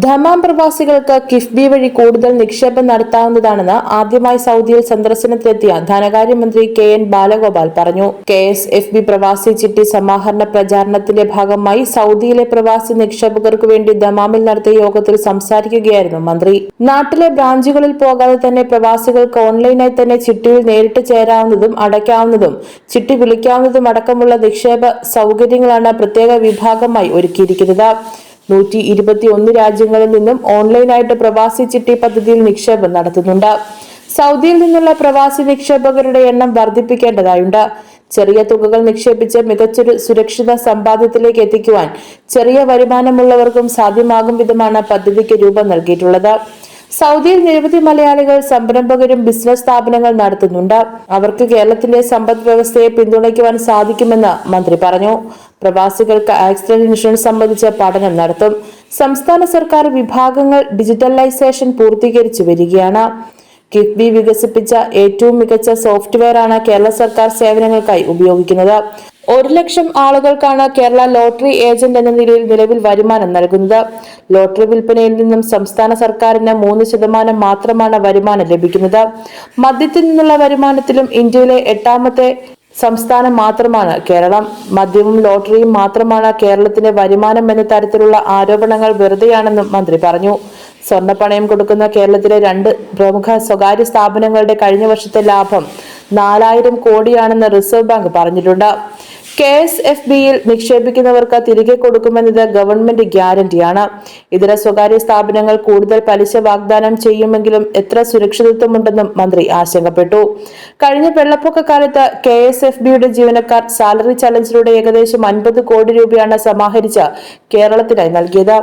Dammam പ്രവാസികൾക്ക് കിഫ്ബി വഴി കൂടുതൽ നിക്ഷേപം നടത്താവുന്നതാണെന്ന് ആദ്യമായി സൗദിയിൽ സന്ദർശനത്തിലെത്തിയ ധനകാര്യമന്ത്രി കെ എൻ ബാലഗോപാൽ പറഞ്ഞു. കെ എസ് എഫ് ബി പ്രവാസി ചിട്ടി സമാഹരണ പ്രചാരണത്തിന്റെ ഭാഗമായി സൗദിയിലെ പ്രവാസി നിക്ഷേപകർക്ക് വേണ്ടി ദമാമിൽ നടത്തിയ യോഗത്തിൽ സംസാരിക്കുകയായിരുന്നു മന്ത്രി. നാട്ടിലെ ബ്രാഞ്ചുകളിൽ പോകാതെ തന്നെ പ്രവാസികൾക്ക് ഓൺലൈനായി തന്നെ ചിട്ടിയിൽ നേരിട്ട് ചേരാവുന്നതും അടയ്ക്കാവുന്നതും ചിട്ടി വിളിക്കാവുന്നതും അടക്കമുള്ള നിക്ഷേപ സൗകര്യങ്ങളാണ് പ്രത്യേക വിഭാഗമായി ഒരുക്കിയിരിക്കുന്നത്. നൂറ്റി ഇരുപത്തി ഒന്ന് രാജ്യങ്ങളിൽ നിന്നും ഓൺലൈനായിട്ട് പ്രവാസി ചിട്ടി പദ്ധതിയിൽ നിക്ഷേപം നടത്തുന്നുണ്ട്. സൗദിയിൽ നിന്നുള്ള പ്രവാസി നിക്ഷേപകരുടെ എണ്ണം വർദ്ധിപ്പിക്കേണ്ടതായുണ്ട്. ചെറിയ തുകകൾ നിക്ഷേപിച്ച് മികച്ചൊരു സുരക്ഷിത സമ്പാദ്യത്തിലേക്ക് എത്തിക്കുവാൻ ചെറിയ വരുമാനമുള്ളവർക്കും സാധ്യമാകും വിധമാണ് പദ്ധതിക്ക് രൂപം നൽകിയിട്ടുള്ളത്. സൗദിയിൽ നിരവധി മലയാളികൾ സംരംഭകരും ബിസിനസ് സ്ഥാപനങ്ങൾ നടത്തുന്നുണ്ട്. അവർക്ക് കേരളത്തിലെ സമ്പദ് വ്യവസ്ഥയെ പിന്തുണയ്ക്കുവാൻ സാധിക്കുമെന്ന് മന്ത്രി പറഞ്ഞു. പ്രവാസികൾക്ക് ആക്സിഡന്റ് ഇൻഷുറൻസ് സംബന്ധിച്ച പഠനം നടത്തും. സംസ്ഥാന സർക്കാർ വിഭാഗങ്ങൾ ഡിജിറ്റലൈസേഷൻ പൂർത്തീകരിച്ചു വരികയാണ്. കിഫ്ബി വികസിപ്പിച്ച ഏറ്റവും മികച്ച സോഫ്റ്റ്വെയറാണ് കേരള സർക്കാർ സേവനങ്ങൾക്കായി ഉപയോഗിക്കുന്നത്. ഒരു ലക്ഷം ആളുകൾക്കാണ് കേരള ലോട്ടറി ഏജന്റ് എന്ന നിലയിൽ നിലവിൽ വരുമാനം നൽകുന്നത്. ലോട്ടറി വിൽപ്പനയിൽ നിന്നും സംസ്ഥാന സർക്കാരിന് മൂന്ന് ശതമാനം മാത്രമാണ് വരുമാനം ലഭിക്കുന്നത്. മദ്യത്തിൽ നിന്നുള്ള വരുമാനത്തിലും ഇന്ത്യയിലെ എട്ടാമത്തെ സംസ്ഥാനം മാത്രമാണ് കേരളം. മദ്യവും ലോട്ടറിയും മാത്രമാണ് കേരളത്തിന്റെ വരുമാനം എന്ന തരത്തിലുള്ള ആരോപണങ്ങൾ വെറുതെയാണെന്നും മന്ത്രി പറഞ്ഞു. സ്വർണപ്പണയം കൊടുക്കുന്ന കേരളത്തിലെ രണ്ട് പ്രമുഖ സ്വകാര്യ സ്ഥാപനങ്ങളുടെ കഴിഞ്ഞ വർഷത്തെ ലാഭം നാലായിരം കോടിയാണെന്ന് റിസർവ് ബാങ്ക് പറഞ്ഞിട്ടുണ്ട്. കെ എസ് എഫ് ബിയിൽ നിക്ഷേപിക്കുന്നവർക്ക് തിരികെ കൊടുക്കുമെന്നത് ഗവൺമെന്റ് ഗ്യാരണ്ടിയാണ്. ഇതര സ്വകാര്യ സ്ഥാപനങ്ങൾ കൂടുതൽ പലിശ വാഗ്ദാനം ചെയ്യുമെങ്കിലും എത്ര സുരക്ഷിതത്വമുണ്ടെന്നും മന്ത്രി ആശങ്കപ്പെട്ടു. കഴിഞ്ഞ വെള്ളപ്പൊക്ക കാലത്ത് കെ എസ് എഫ് ബിയുടെ ജീവനക്കാർ സാലറി ചലഞ്ചിലൂടെ ഏകദേശം അൻപത് കോടി രൂപയാണ് സമാഹരിച്ച് കേരളത്തിനായി നൽകിയത്.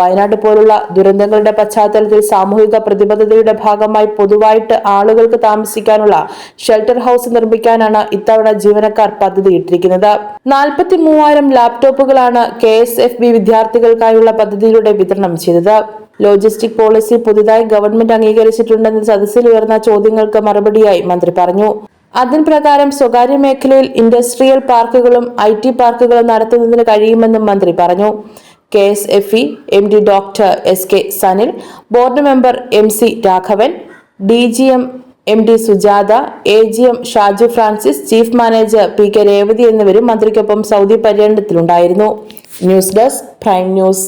വയനാട് പോലുള്ള ദുരന്തങ്ങളുടെ പശ്ചാത്തലത്തിൽ സാമൂഹിക പ്രതിബദ്ധതയുടെ ഭാഗമായി പൊതുവായിട്ട് ആളുകൾക്ക് താമസിക്കാനുള്ള ഷെൽട്ടർ ഹൗസ് നിർമ്മിക്കാനാണ് ഇത്തവണ ജീവനക്കാർ പദ്ധതിയിട്ടിരിക്കുന്നത്. നാൽപ്പത്തി മൂവായിരം ലാപ്ടോപ്പുകളാണ് കെ എസ് എഫ് ബി വിദ്യാർത്ഥികൾക്കായുള്ള പദ്ധതിയിലൂടെ വിതരണം ചെയ്തത്. ലോജിസ്റ്റിക് പോളിസി പുതുതായി ഗവൺമെന്റ് അംഗീകരിച്ചിട്ടുണ്ടെന്ന് സദസ്സിൽ ഉയർന്ന ചോദ്യങ്ങൾക്ക് മറുപടിയായി മന്ത്രി പറഞ്ഞു. അതിന് പ്രകാരം സ്വകാര്യ മേഖലയിൽ ഇൻഡസ്ട്രിയൽ പാർക്കുകളും ഐ ടി പാർക്കുകളും നടത്തുന്നതിന് കഴിയുമെന്നും മന്ത്രി പറഞ്ഞു. K S F E M D doctor S K Sanil board member M C Raghavan D G M M D Sujatha A G M Shaju Francis chief manager P K Revathi എന്നിവരും മന്ത്രിക്കൊപ്പം Saudi പര്യടനത്തിലുണ്ടായിരുന്നു. News desk prime news.